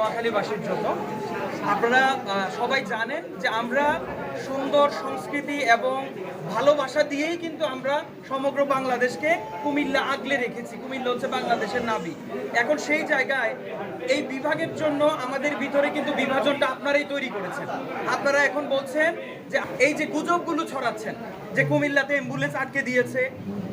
নোয়াখালীবাসীর জন্য। আপনারা সবাই জানেন যে আমরা সুন্দর সংস্কৃতি এবং ভালোবাসা দিয়েই কিন্তু আমরা সমগ্র বাংলাদেশকে কুমিল্লা আগলে রেখেছি। কুমিল্লা হচ্ছে বাংলাদেশের নাবি। এখন সেই জায়গায় এই বিভাগের জন্য আমাদের ভিতরে কিন্তু বিভাজনটা আপনারাই তৈরি করেছেন। আপনারা এখন বলছেন যে এই যে গুজবগুলো ছড়াচ্ছেন, যে কুমিল্লাতে অ্যাম্বুলেন্স আটকে দিয়েছে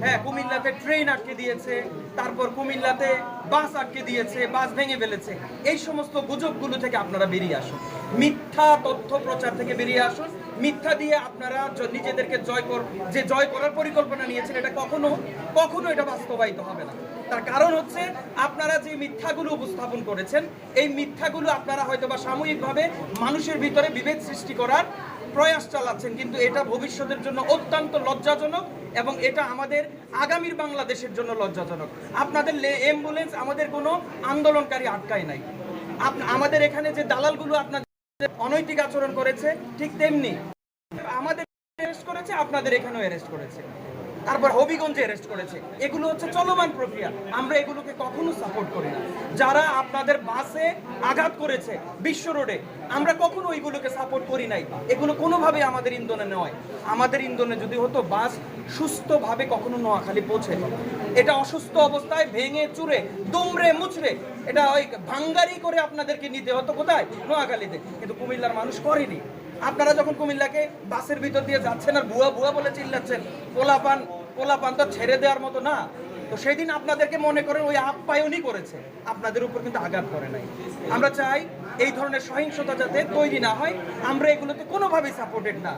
হ্যাঁ কুমিল্লাতে ট্রেন আটকে দিয়েছে, তারপর কুমিল্লাতে বাস আটকে দিয়েছে, বাস ভেঙে ফেলেছে, এই সমস্ত গুজবগুলো থেকে আপনারা বেরিয়ে আসুন। মিথ্যা তথ্য প্রচার থেকে বেরিয়ে আসুন। মিথ্যা দিয়ে আপনারা নিজেদেরকে জয় কর যে জয় করার পরিকল্পনা নিয়েছেন এটা কখনো কখনো এটা বাস্তবায়িত হবে না। তার কারণ হচ্ছে আপনারা যে মিথ্যাগুলো উপস্থাপন করেছেন, এই মিথ্যাগুলো আপনারা হয়তো বা সাময়িকভাবে মানুষের ভিতরে বিভেদ সৃষ্টি করার প্রয়াস চালাচ্ছেন, কিন্তু এটা ভবিষ্যতের জন্য অত্যন্ত লজ্জাজনক এবং এটা আমাদের আগামীর বাংলাদেশের জন্য লজ্জাজনক। আপনাদের অ্যাম্বুলেন্স আমাদের কোনো আন্দোলনকারী আটকায় নাই। আমাদের এখানে যে দালালগুলো আপনাদের অনৈতিক আচরণ করেছে, ঠিক তেমনি আমাদের অ্যারেস্ট করেছে, আপনাদের এখানেও অ্যারেস্ট করেছে। তারপর হবিগঞ্জে অ্যারেস্ট করেছে। এগুলো হচ্ছে চলমান প্রক্রিয়া। আমরা এগুলোকে কখনো সাপোর্ট করি না। যারা আপনাদের বাসে আঘাত করেছে বিশ্ব রোডে, আমরা কখনো ওইগুলোকে সাপোর্ট করি নাই। এগুলো কোনোভাবে আমাদের ইন্ধনে নয়। আমাদের ইন্ধনে যদি হতো বাস সুস্থভাবে কখনো নোয়াখালী পৌঁছে এটা অসুস্থ অবস্থায় ভেঙে চুরে, দুমড়ে মুচড়ে, এটা ওই ভাঙ্গারি করে আপনাদেরকে নিতে হতো কোথায়? নোয়াখালীতে। কিন্তু কুমিল্লার মানুষ করেনি। আপনারা যখন কুমিল্লাকে বাসের ভিতর দিয়ে যাচ্ছেন আর ভুয়া ভুয়া বলে চিল্লাচ্ছেন, পোলাপান পোলাপান তো ছেড়ে দেওয়ার মতো না। তো সেদিন আপনাদেরকে মনে করেন ওই আপ্যায়নই করেছে। আপনাদের উপর কিন্তু আঘাত করে নাই। আমরা চাই এই ধরনের সহিংসতা যাতে তৈরি না হয়। আমরা এগুলোতে কোনোভাবেই সাপোর্টেড না।